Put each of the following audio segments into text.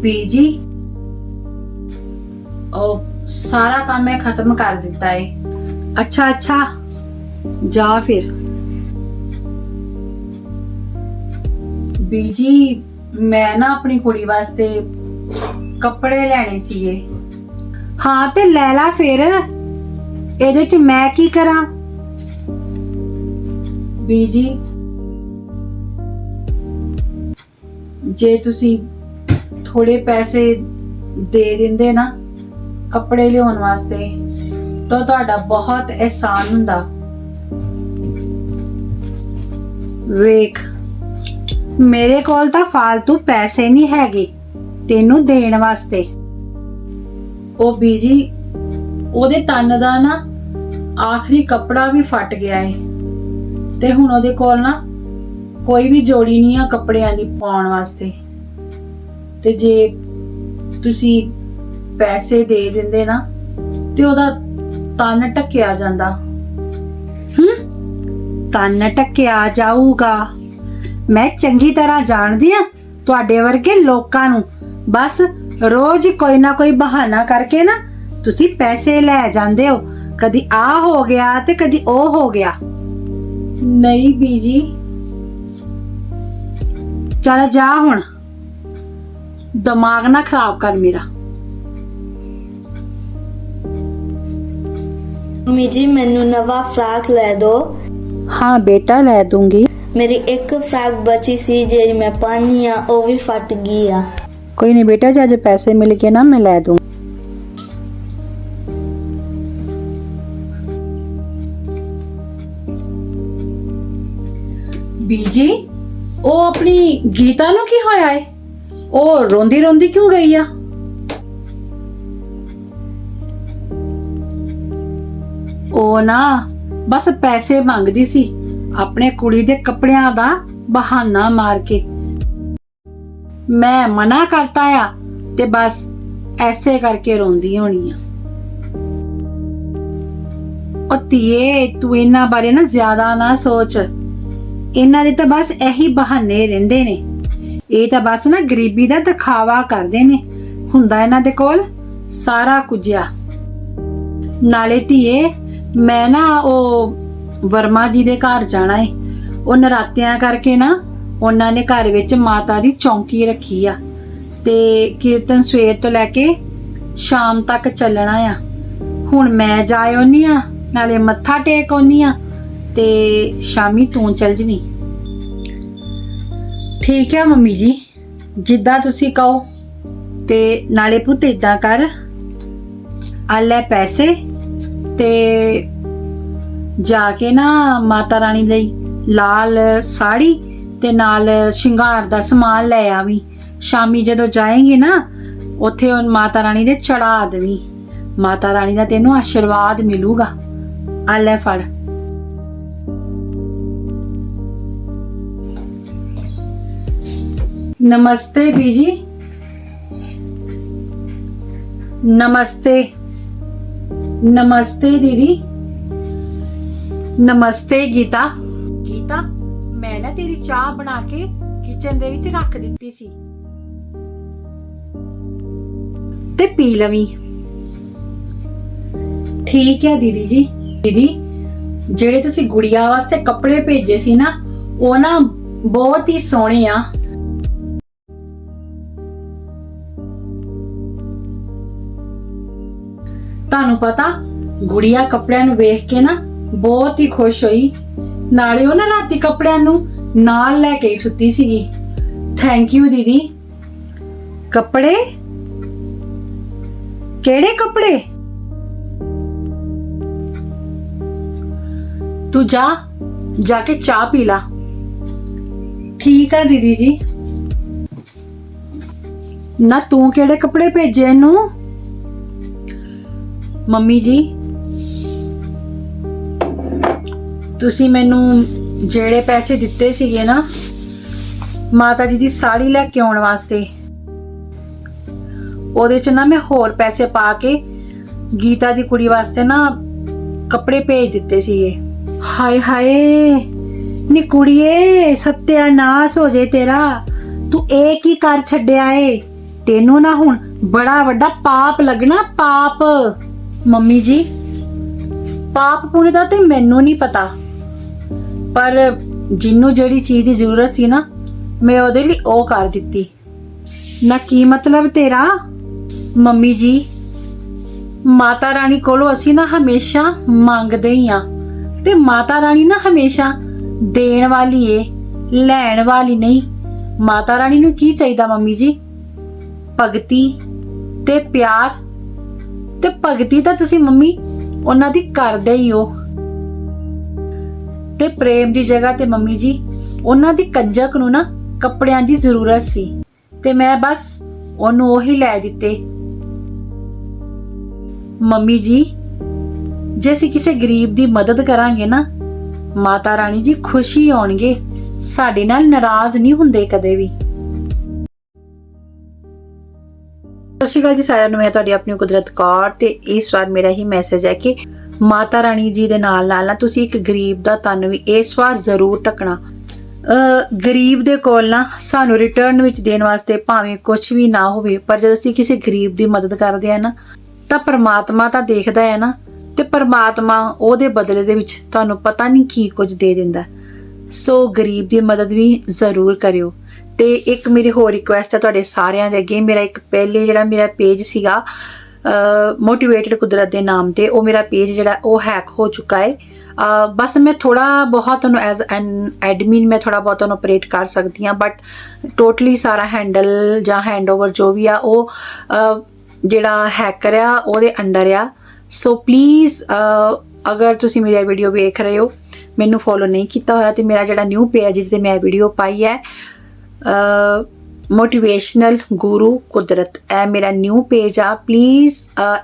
ਬੀਜੀ ਉਹ ਸਾਰਾ ਕੰਮ ਮੈਂ ਖਤਮ ਕਰ ਦਿੱਤਾ ਏ। ਅੱਛਾ ਅੱਛਾ। ਜਾ ਫਿਰ। ਬੀਜੀ ਮੈਂ ਨਾ ਆਪਣੀ ਕੁੜੀ ਵਾਸਤੇ ਕੱਪੜੇ ਲੈਣੇ ਸੀਗੇ। ਹਾਂ ਤੇ ਲੈ ਲਾ ਫਿਰ। ਇਹਦੇ ਚ ਮੈਂ ਕੀ ਕਰਾਂ? ਬੀਜੀ ਜੇ ਤੁਸੀਂ ਥੋੜੇ ਪੈਸੇ ਦੇ ਦਿੰਦੇ ਨਾ ਕੱਪੜੇ ਲਿਆਉਣ ਵਾਸਤੇ, ਤਾਂ ਤੁਹਾਡਾ ਬਹੁਤ ਅਹਿਸਾਨ ਹੁੰਦਾ। ਵੇਖ, ਮੇਰੇ ਕੋਲ ਤਾਂ ਫालतू ਪੈਸੇ ਨਹੀਂ ਹੈਗੇ ਤੈਨੂੰ ਦੇਣ ਵਾਸਤੇ। ਉਹ ਬੀਜੀ, ਉਹਦੇ ਤਨ ਦਾ ਨਾ ਆਖਰੀ ਕੱਪੜਾ ਵੀ ਫਟ ਗਿਆ ਏ। ਤੇ ਹੁਣ ਉਹਦੇ ਕੋਲ ਨਾ ਕੋਈ ਵੀ ਜੋੜੀ ਨਹੀਂ ਆ ਕੱਪੜਿਆਂ ਦੀ ਪਾਉਣ ਵਾਸਤੇ। ਤੇ ਜੇ ਤੁਸੀਂ ਪੈਸੇ ਦੇ ਦਿੰਦੇ ਨਾ ਤੇ ਉਹਦਾ ਤਨ ਟਕਿਆ ਜਾਂਦਾ। ਤਨ ਟਕਿਆ ਜਾਊਗਾ। ਮੈਂ ਚੰਗੀ ਤਰ੍ਹਾਂ ਜਾਣਦੀ ਆ ਤੁਹਾਡੇ ਵਰਗੇ ਲੋਕਾਂ ਨੂੰ। ਬਸ ਰੋਜ਼ ਹੀ ਕੋਈ ਨਾ ਕੋਈ ਬਹਾਨਾ ਕਰਕੇ ਨਾ ਤੁਸੀਂ ਪੈਸੇ ਲੈ ਜਾਂਦੇ ਹੋ। ਕਦੀ ਆ ਹੋ ਗਿਆ ਤੇ ਕਦੀ ਉਹ ਹੋ ਗਿਆ। ਨਹੀਂ ਬੀਜੀ। ਚੱਲ ਜਾ ਹੁਣ। ਦਿਮਾਗ ਨਾ ਖਰਾਬ ਕਰ ਮੇਰਾ। ਮੰਮੀ ਜੀ ਮੈਨੂੰ ਨਵਾਂ ਫਰਾਕ ਲੈ ਦਿਓ ਹਾਂ ਬੇਟਾ ਲੈ ਦੂੰਗੀ। ਮੇਰੀ ਇੱਕ ਫਰਾਕ ਬਚੀ ਸੀ ਜਿਹੜੀ ਮੈਂ ਪਾਣੀ ਆ ਉਹ ਵੀ ਫਟ ਗਈ ਆ। ਕੋਈ ਨਹੀਂ ਬੇਟਾ ਜੇ ਅੱਜ ਪੈਸੇ ਮਿਲ ਗਏ ਨਾ ਮੈਂ ਲੈ ਦੂੰ। ਬੀਜੀ ਉਹ ਆਪਣੀ ਗੀਤਾ ਨੂੰ ਕੀ ਹੋਇਆ ਏ? ਉਹ ਰੋਂਦੀ ਰੋਂਦੀ ਕਿਉਂ ਗਈ ਆ? ਉਹ ਨਾ ਬਸ ਪੈਸੇ ਮੰਗਦੀ ਸੀ, ਆਪਣੇ ਕੁੜੀ ਦੇ ਕੱਪੜਿਆਂ ਦਾ ਬਹਾਨਾ ਮਾਰ ਕੇ। ਮੈਂ ਮਨਾ ਕਰਤਾ ਆ ਤੇ ਬਸ ਐਸੇ ਕਰਕੇ ਰੋਂਦੀ ਹੋਣੀ ਆ। ਉਹ ਧੀਏ, ਤੂੰ ਇਹਨਾਂ ਬਾਰੇ ਨਾ ਜ਼ਿਆਦਾ ਨਾ ਸੋਚ। ਇਹਨਾਂ ਦੇ ਤਾਂ ਬਸ ਇਹੀ ਬਹਾਨੇ ਰਹਿੰਦੇ ਨੇ। ਇਹ ਤਾਂ ਬਸ ਨਾ ਗਰੀਬੀ ਦਾ ਦਿਖਾਵਾ ਕਰਦੇ ਨੇ। ਹੁੰਦਾ ਇਹਨਾਂ ਦੇ ਕੋਲ ਸਾਰਾ ਕੁਝ ਆ। ਨਾਲੇ ਧੀਏ, ਮੈਂ ਨਾ ਉਹ ਵਰਮਾ ਜੀ ਦੇ ਘਰ ਜਾਣਾ ਏ। ਉਹ ਨਰਾਤਿਆਂ ਕਰਕੇ ਨਾ ਉਹਨਾਂ ਨੇ ਘਰ ਵਿੱਚ ਮਾਤਾ ਦੀ ਚੌਂਕੀ ਰੱਖੀ ਆ। ਤੇ ਕੀਰਤਨ ਸਵੇਰ ਤੋਂ ਲੈ ਕੇ ਸ਼ਾਮ ਤੱਕ ਚੱਲਣਾ ਆ। ਹੁਣ ਮੈਂ ਜਾ ਆਉਣੀ ਆ, ਨਾਲੇ ਮੱਥਾ ਟੇਕ ਆਉਣੀ ਆ ਤੇ ਸ਼ਾਮੀ ਤੂੰ ਚੱਲ ਜਵੀਂ। ਠੀਕ ਹੈ ਮੰਮੀ ਜੀ। ਜਿੱਦਾਂ ਤੁਸੀਂ ਕਹੋ। ਤੇ ਨਾਲੇ ਪੁੱਤ ਇਦਾਂ ਕਰ। ਆ ਲੈ ਪੈਸੇ ਤੇ ਜਾ ਕੇ ਨਾ ਮਾਤਾ ਰਾਣੀ ਲਈ ਲਾਲ ਸਾੜੀ ਤੇ ਨਾਲ ਸ਼ਿੰਗਾਰ ਦਾ ਸਮਾਨ ਲੈ ਆਵੀਂ। ਸ਼ਾਮੀ ਜਦੋਂ ਜਾਏਂਗੇ ਨਾ, ਉੱਥੇ ਉਹ ਮਾਤਾ ਰਾਣੀ ਦੇ ਚੜਾ ਦੇਵੀਂ। ਮਾਤਾ ਰਾਣੀ ਦਾ ਤੈਨੂੰ ਆਸ਼ੀਰਵਾਦ ਮਿਲੂਗਾ। ਆ ਲੈ ਫੜ। ਨਮਸਤੇ ਬੀਜੀ। ਨਮਸਤੇ। ਨਮਸਤੇ ਦੀਦੀ। ਨਮਸਤੇ ਗੀਤਾ। ਗੀਤਾ ਮੈਂ ਨਾ ਤੇਰੀ ਚਾਹ ਬਣਾ ਕੇ ਕਿਚਨ ਦੇ ਵਿੱਚ ਰੱਖ ਦਿੱਤੀ ਸੀ। ਤੇ ਪੀ ਲਵੀਂ। ਠੀਕ ਹੈ ਦੀਦੀ ਜੀ। ਦੀਦੀ ਜਿਹੜੇ ਤੁਸੀਂ ਗੁੜੀਆ ਵਾਸਤੇ ਕੱਪੜੇ ਭੇਜੇ ਸੀ ਨਾ ਉਹ ਨਾ ਬਹੁਤ ਹੀ ਸੋਹਣੇ ਆ। ਤੁਹਾਨੂੰ ਪਤਾ, ਗੁੜੀਆ ਕੱਪੜਿਆਂ ਨੂੰ ਵੇਖ ਕੇ ਨਾ ਬਹੁਤ ਹੀ ਖੁਸ਼ ਹੋਈ। ਨਾਲੇ ਉਹ ਨਾ ਰਾਤੀ ਕੱਪੜਿਆਂ ਨੂੰ ਨਾਲ ਲੈ ਕੇ ਹੀ ਸੁੱਤੀ ਸੀਗੀ। ਥੈਂਕ ਯੂ ਦੀਦੀ। ਕੱਪੜੇ? ਕਿਹੜੇ ਕੱਪੜੇ? ਤੂੰ ਜਾ ਜਾ ਕੇ ਚਾਹ ਪੀ ਲਾ। ਠੀਕ ਆ ਦੀਦੀ ਜੀ। ਨਾ ਤੂੰ ਕਿਹੜੇ ਕੱਪੜੇ ਭੇਜੇ ਇਹਨੂੰ? ਮੰਮੀ ਜੀ, ਤੁਸੀਂ ਮੈਨੂੰ ਜਿਹੜੇ ਪੈਸੇ ਦਿੱਤੇ ਸੀਗੇ ਨਾ, ਮਾਤਾ ਜੀ ਦੀ ਸਾੜੀ ਲੈ ਕੇ ਆਉਣ ਵਾਸਤੇ, ਉਹਦੇ ਚ ਨਾ ਮੈਂ ਹੋਰ ਪੈਸੇ ਪਾ ਕੇ ਗੀਤਾ ਦੀ ਕੁੜੀ ਵਾਸਤੇ ਨਾ ਕੱਪੜੇ ਭੇਜ ਦਿੱਤੇ ਸੀਗੇ। ਹਾਏ ਹਾਏ, ਨੀ ਕੁੜੀਏ, ਸੱਤਿਆਨਾਸ਼ ਹੋ ਜੇ ਤੇਰਾ। ਤੂੰ ਇਹ ਕੀ ਕਰ ਛੱਡਿਆ ਏ? ਤੈਨੂੰ ਨਾ ਹੁਣ ਬੜਾ ਵੱਡਾ ਪਾਪ ਲੱਗਣਾ, ਪਾਪ। ਮੰਮੀ ਜੀ, ਪਾਪ ਪੁण्य ਦਾ ਤੇ ਮੈਨੂੰ ਨਹੀਂ ਪਤਾ। ਪਰ ਜਿੰਨੂੰ ਜਿਹੜੀ ਚੀਜ਼ ਦੀ ਜ਼ਰੂਰਤ ਸੀ ਨਾ, ਮੈਂ ਉਹਦੇ ਲਈ ਉਹ ਕਰ ਦਿੱਤੀ। ਨਾ ਕੀ ਮਤਲਬ ਤੇਰਾ? ਮੰਮੀ ਜੀ, ਮਾਤਾ ਰਾਣੀ ਕੋਲੋਂ ਅਸੀਂ ਨਾ ਹਮੇਸ਼ਾ ਮੰਗਦੇ ਹੀ ਆ ਤੇ ਮਾਤਾ ਰਾਣੀ ਨਾ ਹਮੇਸ਼ਾ ਦੇਣ ਵਾਲੀ ਏ, ਲੈਣ ਵਾਲੀ ਨਹੀਂ। ਮਾਤਾ ਰਾਣੀ ਨੂੰ ਕੀ ਚਾਹੀਦਾ ਮੰਮੀ ਜੀ? ਭਗਤੀ ਤੇ ਪਿਆਰ ਤੇ ਭਗਤੀ ਤਾਂ ਤੁਸੀਂ ਮੰਮੀ ਉਹਨਾਂ ਦੀ ਕਰਦੇ ਹੀ ਹੋ। ਤੇ ਪ੍ਰੇਮ ਦੀ ਜਗ੍ਹਾ ਤੇ ਮੰਮੀ ਜੀ, ਉਹਨਾਂ ਦੀ ਕੰਜਕ ਨੂੰ ਨਾ ਕੱਪੜਿਆਂ ਦੀ ਜ਼ਰੂਰਤ ਸੀ ਤੇ ਮੈਂ ਬਸ ਉਹਨੂੰ ਉਹੀ ਲੈ ਦਿੱਤੇ। ਮੰਮੀ ਜੀ, ਜੇ ਅਸੀਂ ਕਿਸੇ ਗਰੀਬ ਦੀ ਮਦਦ ਕਰਾਂਗੇ ਨਾ, ਮਾਤਾ ਰਾਣੀ ਜੀ ਖੁਸ਼ੀ ਹੋਣਗੇ, ਸਾਡੇ ਨਾਲ ਨਾਰਾਜ਼ ਨਹੀਂ ਹੁੰਦੇ ਕਦੇ ਵੀ। ਸਤਿ ਸ਼੍ਰੀ ਅਕਾਲ ਜੀ ਸਾਰਿਆਂ ਨੂੰ, ਮੈਂ ਤੁਹਾਡੀ ਆਪਣੀ ਕੁਦਰਤ ਕੌਰ ਤੇ ਇਸ ਵਾਰ ਮੇਰਾ ਹੀ ਮੈਸੇਜ ਹੈ ਕਿ ਮਾਤਾ ਰਾਣੀ ਜੀ ਦੇ ਨਾਲ ਨਾਲ ਨਾ ਤੁਸੀਂ ਇੱਕ ਗਰੀਬ ਦਾ ਤਨ ਵੀ ਇਸ ਵਾਰ ਜ਼ਰੂਰ ਟਕਣਾ ਗਰੀਬ ਦੇ ਕੋਲ ਨਾ ਸਾਨੂੰ ਰਿਟਰਨ ਵਿੱਚ ਦੇਣ ਵਾਸਤੇ ਭਾਵੇਂ ਕੁਝ ਵੀ ਨਾ ਹੋਵੇ, ਪਰ ਜਦੋਂ ਅਸੀਂ ਕਿਸੇ ਗਰੀਬ ਦੀ ਮਦਦ ਕਰਦੇ ਆ ਨਾ, ਤਾਂ ਪ੍ਰਮਾਤਮਾ ਤਾਂ ਦੇਖਦਾ ਹੈ ਨਾ, ਤੇ ਪ੍ਰਮਾਤਮਾ ਉਹਦੇ ਬਦਲੇ ਦੇ ਵਿੱਚ ਤੁਹਾਨੂੰ ਪਤਾ ਨਹੀਂ ਕੀ ਕੁਝ ਦੇ ਦਿੰਦਾ। ਸੋ ਗਰੀਬ ਦੀ ਮਦਦ ਵੀ ਜ਼ਰੂਰ ਕਰਿਓ। ਤੇ ਇੱਕ ਮੇਰੀ ਹੋਰ ਰਿਕੁਐਸਟ ਹੈ ਤੁਹਾਡੇ ਸਾਰਿਆਂ ਦੇ ਅੱਗੇ। ਮੇਰਾ ਇੱਕ ਪਹਿਲੇ ਜਿਹੜਾ ਮੇਰਾ ਪੇਜ ਸੀਗਾ ਮੋਟੀਵੇਟਡ ਕੁਦਰਤ ਦੇ ਨਾਮ ਤੇ, ਉਹ ਮੇਰਾ ਪੇਜ ਜਿਹੜਾ, ਉਹ ਹੈਕ ਹੋ ਚੁੱਕਾ ਹੈ ਬਸ ਮੈਂ ਥੋੜਾ ਬਹੁਤ ਉਹਨੂੰ ਐਜ਼ ਐਨ ਐਡਮਿਨ ਮੈਂ ਥੋੜਾ ਬਹੁਤ ਉਹਨੂੰ ਆਪਰੇਟ ਕਰ ਸਕਦੀ ਹਾਂ ਬਟ ਟੋਟਲੀ ਸਾਰਾ ਹੈਂਡਲ ਜਾਂ ਹੈਂਡਓਵਰ ਜੋ ਵੀ ਆ, ਉਹ ਜਿਹੜਾ ਹੈਕਰ ਆ, ਉਹਦੇ ਅੰਡਰ ਆ। ਸੋ ਪਲੀਜ਼ ਅਗਰ ਤੁਸੀਂ ਮੇਰੀ ਵੀਡੀਓ ਵੇਖ ਰਹੇ ਹੋ, ਮੈਨੂੰ ਫੋਲੋ ਨਹੀਂ ਕੀਤਾ ਹੋਇਆ ਤੇ ਮੇਰਾ ਜਿਹੜਾ ਨਿਊ ਪੇਜ ਜਿਸ ਤੇ ਮੈਂ ਵੀਡੀਓ ਪਾਈ ਹੈ ਮੋਟੀਵੇਸ਼ਨਲ ਗੁਰੂ ਕੁਦਰਤ, ਇਹ ਮੇਰਾ ਨਿਊ ਪੇਜ ਆ। ਪਲੀਜ਼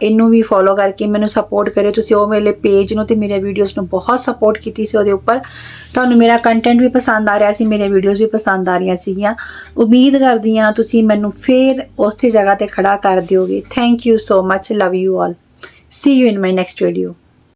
ਇਹਨੂੰ ਵੀ ਫੋਲੋ ਕਰਕੇ ਮੈਨੂੰ ਸਪੋਰਟ ਕਰਿਓ। ਤੁਸੀਂ ਉਹ ਮੇਰੇ ਪੇਜ ਨੂੰ ਤੇ ਮੇਰੇ ਵੀਡੀਓਜ਼ ਨੂੰ ਬਹੁਤ ਸਪੋਰਟ ਕੀਤੀ ਸੀ ਉਹਦੇ ਉੱਪਰ। ਤੁਹਾਨੂੰ ਮੇਰਾ ਕੰਟੈਂਟ ਵੀ ਪਸੰਦ ਆ ਰਿਹਾ ਸੀ, ਮੇਰੇ ਵੀਡੀਓਜ਼ ਵੀ ਪਸੰਦ ਆ ਰਹੀਆਂ ਸੀਗੀਆਂ। ਉਮੀਦ ਕਰਦੀ ਹਾਂ ਤੁਸੀਂ ਮੈਨੂੰ ਫੇਰ ਉਸੇ ਜਗ੍ਹਾ ਤੇ ਖੜਾ ਕਰ ਦਿਓਗੇ। Thank you so much love you all see you in my next video